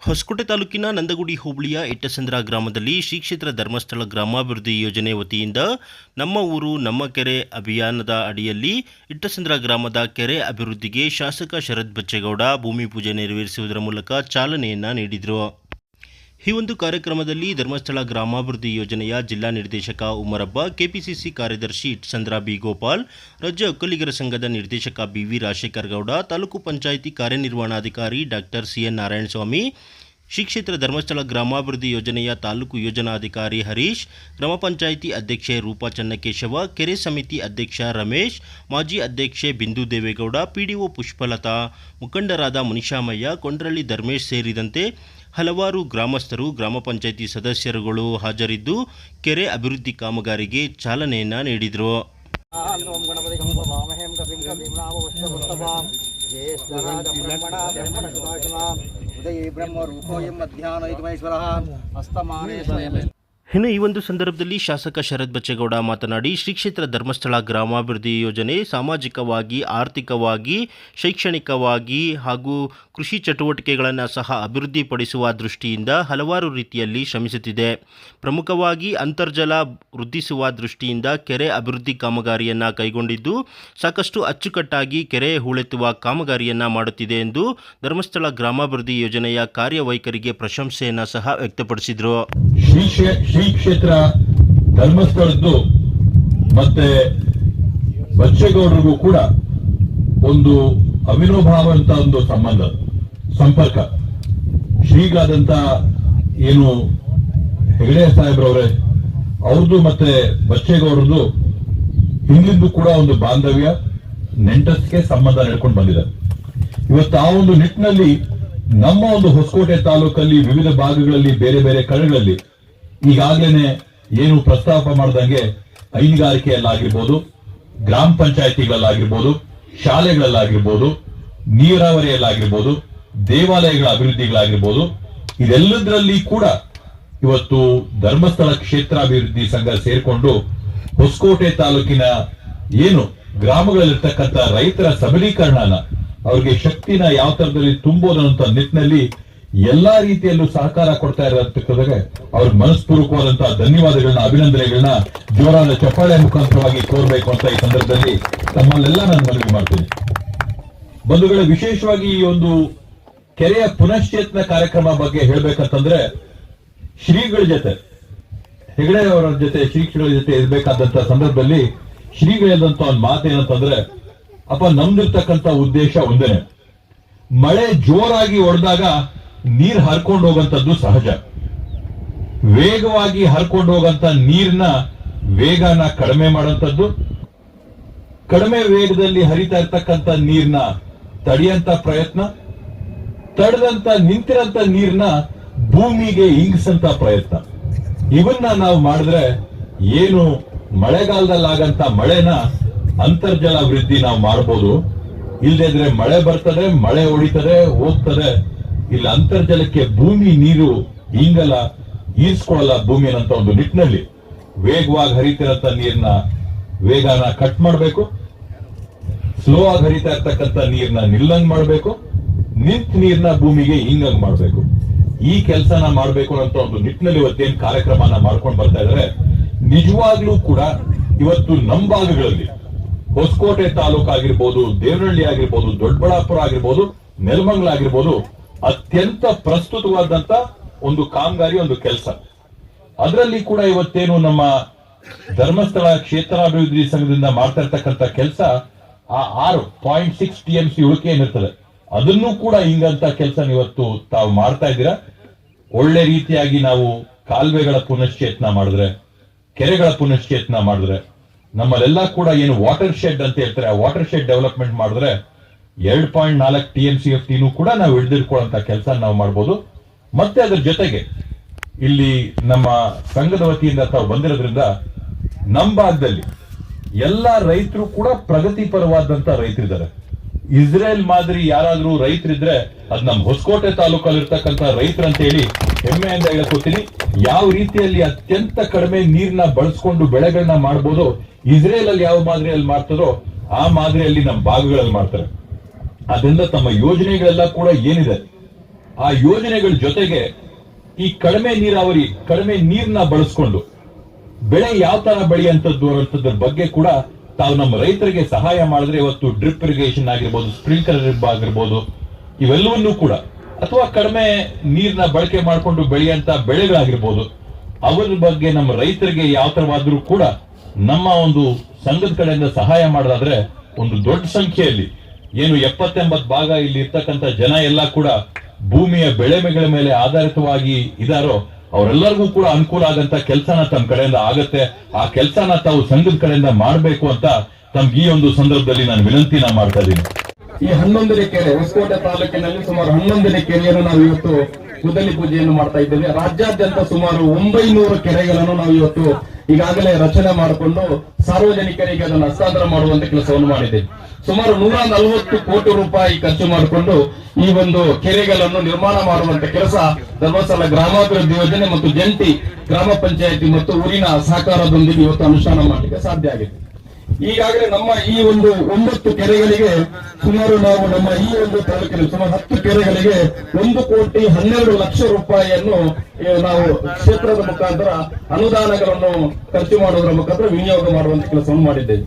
ಹೊಸಕೋಟೆ ತಾಲೂಕಿನ ನಂದಗುಡಿ ಹೋಬಳಿಯ ಇಟ್ಟಸಂದ್ರ ಗ್ರಾಮದಲ್ಲಿ ಶ್ರೀ ಕ್ಷೇತ್ರ ಧರ್ಮಸ್ಥಳ ಗ್ರಾಮಾಭಿವೃದ್ಧಿ ಯೋಜನೆ ವತಿಯಿಂದ ನಮ್ಮ ಊರು, ನಮ್ಮ ಕೆರೆ ಅಭಿಯಾನದ ಅಡಿಯಲ್ಲಿ ಇಟ್ಟಸಂದ್ರ ಗ್ರಾಮದ ಕೆರೆ ಅಭಿವೃದ್ಧಿಗೆ ಶಾಸಕ ಶರತ್ ಬಚ್ಚೇಗೌಡ ಭೂಮಿ ಪೂಜೆ ನೆರವೇರಿಸುವುದರ ಮೂಲಕ ಚಾಲನೆಯನ್ನು ನೀಡಿದರು. ಈ ಒಂದು ಕಾರ್ಯಕ್ರಮದಲ್ಲಿ ಧರ್ಮಸ್ಥಳ ಗ್ರಾಮಾಭಿವೃದ್ಧಿ ಯೋಜನೆಯ ಜಿಲ್ಲಾ ನಿರ್ದೇಶಕ ಉಮರಬ್ಬ ಕೆಪಿಸಿಸಿ ಕಾರ್ಯದರ್ಶಿ ಚಂದ್ರ ಬಿ. ಗೋಪಾಲ್, ರಾಜ್ಯ ಒಕ್ಕಲಿಗರ ಸಂಘದ ನಿರ್ದೇಶಕ ಬಿವಿ ರಾಜಶೇಖರ್ ಗೌಡ, ತಾಲೂಕು ಪಂಚಾಯಿತಿ ಕಾರ್ಯನಿರ್ವಹಣಾಧಿಕಾರಿ ಡಾಕ್ಟರ್ ಸಿಎನ್ ನಾರಾಯಣಸ್ವಾಮಿ, ಶ್ರೀ ಕ್ಷೇತ್ರ ಧರ್ಮಸ್ಥಳ ಗ್ರಾಮಾಭಿವೃದ್ಧಿ ಯೋಜನೆಯ ತಾಲೂಕು ಯೋಜನಾಧಿಕಾರಿ ಹರೀಶ್, ಗ್ರಾಮ ಪಂಚಾಯಿತಿ ಅಧ್ಯಕ್ಷೆ ರೂಪಾ ಚನ್ನಕೇಶವ, ಕೆರೆ ಸಮಿತಿ ಅಧ್ಯಕ್ಷ ರಮೇಶ್, ಮಾಜಿ ಅಧ್ಯಕ್ಷೆ ಬಿಂದು ದೇವೇಗೌಡ, ಪಿಡಿಒ ಪುಷ್ಪಲತಾ, ಮುಖಂಡರಾದ ಮುನಿಶಾಮಯ್ಯ, ಕೊಂಡ್ರಳ್ಳಿ ಧರ್ಮೇಶ್ ಸೇರಿದಂತೆ ಹಲವಾರು ಗ್ರಾಮಸ್ಥರು, ಗ್ರಾಮ ಪಂಚಾಯಿತಿ ಸದಸ್ಯರುಗಳು ಹಾಜರಿದ್ದು ಕೆರೆ ಅಭಿವೃದ್ಧಿ ಕಾಮಗಾರಿಗೆ ಚಾಲನೆಯನ್ನ ನೀಡಿದರು. ಉದಯ ಬ್ರಹ್ಮ ರೂಪೋಯಂ ಸ್ವಯಂ ಇನ್ನು ಈ ಒಂದು ಸಂದರ್ಭದಲ್ಲಿ ಶಾಸಕ ಶರತ್ ಬಚ್ಚೇಗೌಡ ಮಾತನಾಡಿ, ಶ್ರೀ ಕ್ಷೇತ್ರ ಧರ್ಮಸ್ಥಳ ಗ್ರಾಮಾಭಿವೃದ್ಧಿ ಯೋಜನೆ ಸಾಮಾಜಿಕವಾಗಿ, ಆರ್ಥಿಕವಾಗಿ, ಶೈಕ್ಷಣಿಕವಾಗಿ ಹಾಗೂ ಕೃಷಿ ಚಟುವಟಿಕೆಗಳನ್ನು ಸಹ ಅಭಿವೃದ್ಧಿಪಡಿಸುವ ದೃಷ್ಟಿಯಿಂದ ಹಲವಾರು ರೀತಿಯಲ್ಲಿ ಶ್ರಮಿಸುತ್ತಿದೆ. ಪ್ರಮುಖವಾಗಿ ಅಂತರ್ಜಲ ವೃದ್ಧಿಸುವ ದೃಷ್ಟಿಯಿಂದ ಕೆರೆ ಅಭಿವೃದ್ಧಿ ಕಾಮಗಾರಿಯನ್ನು ಕೈಗೊಂಡಿದ್ದು, ಸಾಕಷ್ಟು ಅಚ್ಚುಕಟ್ಟಾಗಿ ಕೆರೆ ಹೂಳೆತ್ತುವ ಕಾಮಗಾರಿಯನ್ನು ಮಾಡುತ್ತಿದೆ ಎಂದು ಧರ್ಮಸ್ಥಳ ಗ್ರಾಮಾಭಿವೃದ್ಧಿ ಯೋಜನೆಯ ಕಾರ್ಯವೈಖರಿಗೆ ಪ್ರಶಂಸೆಯನ್ನು ಸಹ ವ್ಯಕ್ತಪಡಿಸಿದರು. ಶ್ರೀ ಕ್ಷೇ- ಶ್ರೀ ಕ್ಷೇತ್ರ ಧರ್ಮಸ್ಥಳದ್ದು, ಮತ್ತೆ ಬಚ್ಚೇಗೌಡರಿಗೂ ಕೂಡ ಒಂದು ಅವಿನೋಭಾವ ಅಂತ ಒಂದು ಸಂಬಂಧ, ಸಂಪರ್ಕ. ಶ್ರೀಗಾದಂತ ಏನು ಹೆಗಡೆ ಸಾಹೇಬ್ರವ್ರೆ ಅವ್ರದ್ದು ಮತ್ತೆ ಬಚ್ಚೇಗೌಡರದ್ದು ಹಿಂದಿಂದು ಕೂಡ ಒಂದು ಬಾಂಧವ್ಯ ನೆಂಟಸ್ಗೆ ಸಂಬಂಧ ನಡ್ಕೊಂಡು ಬಂದಿದೆ. ಇವತ್ತು ಆ ಒಂದು ನಿಟ್ಟಿನಲ್ಲಿ ನಮ್ಮ ಒಂದು ಹೊಸಕೋಟೆ ತಾಲೂಕಲ್ಲಿ ವಿವಿಧ ಭಾಗಗಳಲ್ಲಿ ಬೇರೆ ಬೇರೆ ಕಡೆಗಳಲ್ಲಿ ಈಗಾಗಲೇ ಏನು ಪ್ರಸ್ತಾಪ ಮಾಡ್ದಂಗೆ ಹೈನುಗಾರಿಕೆಯಲ್ಲಾಗಿರ್ಬೋದು, ಗ್ರಾಮ ಪಂಚಾಯತಿಗಳಲ್ಲಾಗಿರ್ಬೋದು, ಶಾಲೆಗಳಲ್ಲಾಗಿರ್ಬೋದು, ನೀರಾವರಿಯಲ್ಲಾಗಿರ್ಬೋದು, ದೇವಾಲಯಗಳ ಅಭಿವೃದ್ಧಿಗಳಾಗಿರ್ಬೋದು, ಇದೆಲ್ಲದರಲ್ಲಿ ಕೂಡ ಇವತ್ತು ಧರ್ಮಸ್ಥಳ ಕ್ಷೇತ್ರಾಭಿವೃದ್ಧಿ ಸಂಘ ಸೇರಿಕೊಂಡು ಹೊಸಕೋಟೆ ತಾಲೂಕಿನ ಏನು ಗ್ರಾಮಗಳಲ್ಲಿರ್ತಕ್ಕಂಥ ರೈತರ ಸಬಲೀಕರಣನ, ಅವ್ರಿಗೆ ಶಕ್ತಿನ ಯಾವ ತರದಲ್ಲಿ ತುಂಬೋದಂತ ನಿಟ್ಟಿನಲ್ಲಿ ಎಲ್ಲಾ ರೀತಿಯಲ್ಲೂ ಸಹಕಾರ ಕೊಡ್ತಾ ಇರತಕ್ಕಂಥದ್ದೇ ಅವ್ರಿಗೆ ಮನಸ್ಪೂರ್ವಕವಾದಂತಹ ಧನ್ಯವಾದಗಳನ್ನ, ಅಭಿನಂದನೆಗಳನ್ನ ಜೋರಾದ ಚಪ್ಪಾಳೆ ಮುಖಾಂತರವಾಗಿ ಕೋರಬೇಕು ಅಂತ ಈ ಸಂದರ್ಭದಲ್ಲಿ ತಮ್ಮಲ್ಲೆಲ್ಲ ನಾನು ಮನವಿ ಮಾಡ್ತೀನಿ. ಬಂಧುಗಳ, ವಿಶೇಷವಾಗಿ ಈ ಒಂದು ಕೆರೆಯ ಪುನಶ್ಚೇತನ ಕಾರ್ಯಕ್ರಮ ಬಗ್ಗೆ ಹೇಳ್ಬೇಕಂತಂದ್ರೆ ಶ್ರೀಗಳ ಜೊತೆ, ಹೆಗಡೆ ಅವರ ಜೊತೆ ಶ್ರೀಗಳ ಜೊತೆ ಇರ್ಬೇಕಾದಂತ ಸಂದರ್ಭದಲ್ಲಿ ಶ್ರೀಗಳದಂತ ಒಂದು ಮಾತೇನಂತಂದ್ರೆ, ಅಪ್ಪ, ನಮ್ದಿರ್ತಕ್ಕಂಥ ಉದ್ದೇಶ ಒಂದೇನೆ, ಮಳೆ ಜೋರಾಗಿ ಹೊಡೆದಾಗ ನೀರ್ ಹರ್ಕೊಂಡು ಹೋಗಂತದ್ದು ಸಹಜ. ವೇಗವಾಗಿ ಹರ್ಕೊಂಡು ಹೋಗಂತ ನೀರ್ನ ವೇಗನ ಕಡಿಮೆ ಮಾಡೋಂಥದ್ದು ಕಡಿಮೆ ವೇಗದಲ್ಲಿ ಹರಿತಾ ಇರ್ತಕ್ಕಂಥ ನೀರ್ನ ತಡೆಯಂತ ಪ್ರಯತ್ನ. ತಡೆದಂತ ನಿಂತಿರಂತ ನೀರ್ನ ಭೂಮಿಗೆ ಇಂಗಿಸಂತ ಪ್ರಯತ್ನ. ಇವನ್ನ ನಾವು ಮಾಡಿದ್ರೆ ಏನು ಮಳೆಗಾಲದಲ್ಲಾಗಂತ ಮಳೆನ ಅಂತರ್ಜಲ ವೃದ್ಧಿ ನಾವು ಮಾಡಬಹುದು ಇಲ್ಲದಿದ್ರೆ ಮಳೆ ಬರ್ತದೆ, ಮಳೆ ಹೊಡಿತದೆ ಹೋಗ್ತದೆ. ಇಲ್ಲಿ, ಅಂತರ್ಜಲಕ್ಕೆ ಭೂಮಿ ನೀರು ಹಿಂಗಲ್ಲ ಈಸ್ಕೊಳ್ಳಲ್ಲ ಭೂಮಿ ಅನ್ನಂತ ಒಂದು ನಿಟ್ಟಿನಲ್ಲಿ. ವೇಗವಾಗಿ ಹರಿತಿರಂತ ನೀರ್ನ ವೇಗನ ಕಟ್ ಮಾಡಬೇಕು. ಸ್ಲೋ ಆಗಿ ಹರಿತಾ ಇರ್ತಕ್ಕಂಥ ನೀರ್ನ ನಿಲ್ಲಂಗ್ ಮಾಡಬೇಕು. ನಿಂತ ನೀರ್ನ ಭೂಮಿಗೆ ಹಿಂಗಂಗ್ ಮಾಡಬೇಕು. ಈ ಕೆಲಸನ ಮಾಡಬೇಕು ಅಂತ ಒಂದು ನಿಟ್ಟಿನಲ್ಲಿ ಇವತ್ತೇನ್ ಕಾರ್ಯಕ್ರಮನ ಮಾಡ್ಕೊಂಡು ಬರ್ತಾ ಇದಾರೆ, ನಿಜವಾಗ್ಲೂ ಕೂಡ ಇವತ್ತು ನಮ್ಮ ಭಾಗಗಳಲ್ಲಿ ಹೊಸಕೋಟೆ ತಾಲೂಕು ಆಗಿರ್ಬೋದು ದೇವನಹಳ್ಳಿ ಆಗಿರ್ಬೋದು, ದೊಡ್ಡಬಳ್ಳಾಪುರ ಆಗಿರ್ಬೋದು, ನೆಲಮಂಗ್ಲ ಆಗಿರ್ಬೋದು ಅತ್ಯಂತ ಪ್ರಸ್ತುತವಾದಂತ ಒಂದು ಕಾಮಗಾರಿ, ಒಂದು ಕೆಲಸ. ಅದರಲ್ಲಿ ಕೂಡ ಇವತ್ತೇನು ನಮ್ಮ ಧರ್ಮಸ್ಥಳ ಕ್ಷೇತ್ರಾಭಿವೃದ್ಧಿ ಸಂಘದಿಂದ ಮಾಡ್ತಾ ಇರ್ತಕ್ಕಂಥ ಕೆಲಸ, ಆ ಆರು point six T M C ಉಳಿಕೆ ಏನಿರ್ತದೆ, ಅದನ್ನು ಕೂಡ ಹಿಂಗಂತ ಕೆಲಸ ಇವತ್ತು ತಾವು ಮಾಡ್ತಾ ಇದ್ದೀರಾ? ಒಳ್ಳೆ ರೀತಿಯಾಗಿ ನಾವು ಕಾಲುವೆಗಳ ಪುನಶ್ಚೇತನ ಮಾಡಿದ್ರೆ, ಕೆರೆಗಳ ಪುನಶ್ಚೇತನ ಮಾಡಿದ್ರೆ, ನಮ್ಮಲ್ಲೆಲ್ಲ ಕೂಡ ಏನು ವಾಟರ್ ಶೆಡ್ ಅಂತ ಹೇಳ್ತಾರೆ, ಆ ವಾಟರ್ ಶೆಡ್ ಡೆವಲಪ್ಮೆಂಟ್ ಮಾಡಿದ್ರೆ ಎರಡ್ ಪಾಯಿಂಟ್ ನಾಲ್ಕು ಟಿ ಎಂ ಸಿ ಎಫ್ ಟಿನೂ ಕೂಡ ನಾವು ಹಿಡಿದಿಟ್ಕೊಳ್ಳುವಂತ ಕೆಲಸ ನಾವು ಮಾಡ್ಬೋದು. ಮತ್ತೆ ಅದ್ರ ಜೊತೆಗೆ ಇಲ್ಲಿ ನಮ್ಮ ಸಂಘದ ವತಿಯಿಂದ ತಾವು ಬಂದಿರೋದ್ರಿಂದ ನಮ್ಮ ಭಾಗದಲ್ಲಿ ಎಲ್ಲ ರೈತರು ಕೂಡ ಪ್ರಗತಿಪರವಾದಂತ ರೈತರಿದ್ದಾರೆ. ಇಸ್ರೇಲ್ ಮಾದರಿ ಯಾರಾದ್ರೂ ರೈತರಿದ್ರೆ ಅದ್ ನಮ್ಮ ಹೊಸಕೋಟೆ ತಾಲೂಕಲ್ಲಿ ರೈತರು ಅಂತ ಹೇಳಿ ಹೆಮ್ಮೆಯಿಂದ ಹೇಳ್ಕೊತೀನಿ ಯಾವ ರೀತಿಯಲ್ಲಿ ಅತ್ಯಂತ ಕಡಿಮೆ ನೀರ್ನ ಬಳಸ್ಕೊಂಡು ಬೆಳೆಗಳನ್ನ ಮಾಡ್ಬೋದು ಇಸ್ರೇಲ್ ಅಲ್ಲಿ ಯಾವ ಮಾದರಿಯಲ್ಲಿ ಮಾಡ್ತಾರೋ ಆ ಮಾದರಿಯಲ್ಲಿ ನಮ್ಮ ಭಾಗಗಳಲ್ಲಿ ಮಾಡ್ತಾರೆ. ಅದರಿಂದ ತಮ್ಮ ಯೋಜನೆಗಳೆಲ್ಲ ಕೂಡ ಏನಿದೆ? ಆ ಯೋಜನೆಗಳ ಜೊತೆಗೆ ಈ ಕಡಿಮೆ ನೀರಾವರಿ, ಕಡಿಮೆ ನೀರ್ನ ಬಳಸ್ಕೊಂಡು ಬೆಳೆ ಯಾವ ತರ ಬೆಳೆಯುವಂಥದ್ದು ಅನ್ನೋದ್ರ ಬಗ್ಗೆ ಕೂಡ ತಾವು ನಮ್ಮ ರೈತರಿಗೆ ಸಹಾಯ ಮಾಡಿದ್ರೆ ಇವತ್ತು ಡ್ರಿಪ್ ಇರಿಗೇಷನ್ ಆಗಿರ್ಬೋದು ಸ್ಪ್ರಿಂಕ್ಲರ್ ಆಗಿರ್ಬೋದು, ಇವೆಲ್ಲವನ್ನೂ ಕೂಡ ಅಥವಾ ಕಡಿಮೆ ನೀರ್ನ ಬಳಕೆ ಮಾಡಿಕೊಂಡು ಬೆಳೆಯಂತ ಬೆಳೆಗಳಾಗಿರ್ಬೋದು, ಅವರ ಬಗ್ಗೆ ನಮ್ಮ ರೈತರಿಗೆ ಯಾವ ತರವಾದ್ರೂ ಕೂಡ ನಮ್ಮ ಒಂದು ಸಂಘದ ಕಡೆಯಿಂದ ಸಹಾಯ ಮಾಡೋದಾದ್ರೆ ಒಂದು ದೊಡ್ಡ ಸಂಖ್ಯೆಯಲ್ಲಿ ಏನು ಎಪ್ಪತ್ತೆಂಬತ್ ಭಾಗ ಇಲ್ಲಿ ಇರ್ತಕ್ಕಂಥ ಜನ ಎಲ್ಲ ಕೂಡ ಭೂಮಿಯ ಬೆಳೆಮೆಗಳ ಮೇಲೆ ಆಧಾರಿತವಾಗಿ ಇದಾರೋ ಅವರೆಲ್ಲರಿಗೂ ಕೂಡ ಅನುಕೂಲ ಆಗಂತ ಕೆಲಸನ ತಮ್ಮ ಕಡೆಯಿಂದ ಆಗತ್ತೆ. ಆ ಕೆಲಸನ ತಾವು ಸಂಘದ ಕಡೆಯಿಂದ ಮಾಡಬೇಕು ಅಂತ ತಮ್ಗೆ ಈ ಒಂದು ಸಂದರ್ಭದಲ್ಲಿ ನಾನು ವಿನಂತಿನ ಮಾಡ್ತಾ ಇದ್ದೀನಿ. ಈ ಹನ್ನೊಂದನೇ ಕೆರೆ, ಹೊಸಕೋಟೆ ತಾಲೂಕಿನಲ್ಲಿ ಸುಮಾರು ಹನ್ನೊಂದನೇ ಕೆರೆಯನ್ನು ನಾವು ಇವತ್ತು ಕುದಲಿ ಪೂಜೆಯನ್ನು ಮಾಡ್ತಾ ಇದ್ದೇವೆ. ರಾಜ್ಯಾದ್ಯಂತ ಸುಮಾರು ಒಂಬೈನೂರು ಕೆರೆಗಳನ್ನು ನಾವು ಇವತ್ತು ಈಗಾಗಲೇ ರಚನೆ ಮಾಡಿಕೊಂಡು ಸಾರ್ವಜನಿಕರಿಗೆ ಅದನ್ನು ಹಸ್ತಾಂತರ ಮಾಡುವಂತ ಕೆಲಸವನ್ನು ಮಾಡಿದ್ದೇವೆ. ಸುಮಾರು ನೂರ ನಲವತ್ತು ಕೋಟಿ ರೂಪಾಯಿ ಖರ್ಚು ಮಾಡಿಕೊಂಡು ಈ ಒಂದು ಕೆರೆಗಳನ್ನು ನಿರ್ಮಾಣ ಮಾಡುವಂತ ಕೆಲಸ ಧರ್ಮಸ್ಥಳ ಗ್ರಾಮಾಭಿವೃದ್ಧಿ ಯೋಜನೆ ಮತ್ತು ಜಂಟಿ ಗ್ರಾಮ ಪಂಚಾಯತಿ ಮತ್ತು ಊರಿನ ಸಹಕಾರದೊಂದಿಗೆ ಇವತ್ತು ಅನುಷ್ಠಾನ ಮಾಡಲಿಕ್ಕೆ ಸಾಧ್ಯ ಆಗಿದೆ. ಈಗಾಗಲೇ ನಮ್ಮ ಈ ಒಂದು ಒಂಬತ್ತು ಕೆರೆಗಳಿಗೆ ಸುಮಾರು ನಾವು ನಮ್ಮ ಈ ಒಂದು ತಾಲೂಕಿನ ಸುಮಾರು ಹತ್ತು ಕೆರೆಗಳಿಗೆ ಒಂದು ಕೋಟಿ ಹನ್ನೆರಡು ಲಕ್ಷ ರೂಪಾಯಿಯನ್ನು ನಾವು ಕ್ಷೇತ್ರದ ಮುಖಾಂತರ ಅನುದಾನಗಳನ್ನು ಖರ್ಚು ಮಾಡುವುದರ ಮುಖಾಂತರ ವಿನಿಯೋಗ ಮಾಡುವಂತ ಕೆಲಸವನ್ನು ಮಾಡಿದ್ದೇವೆ.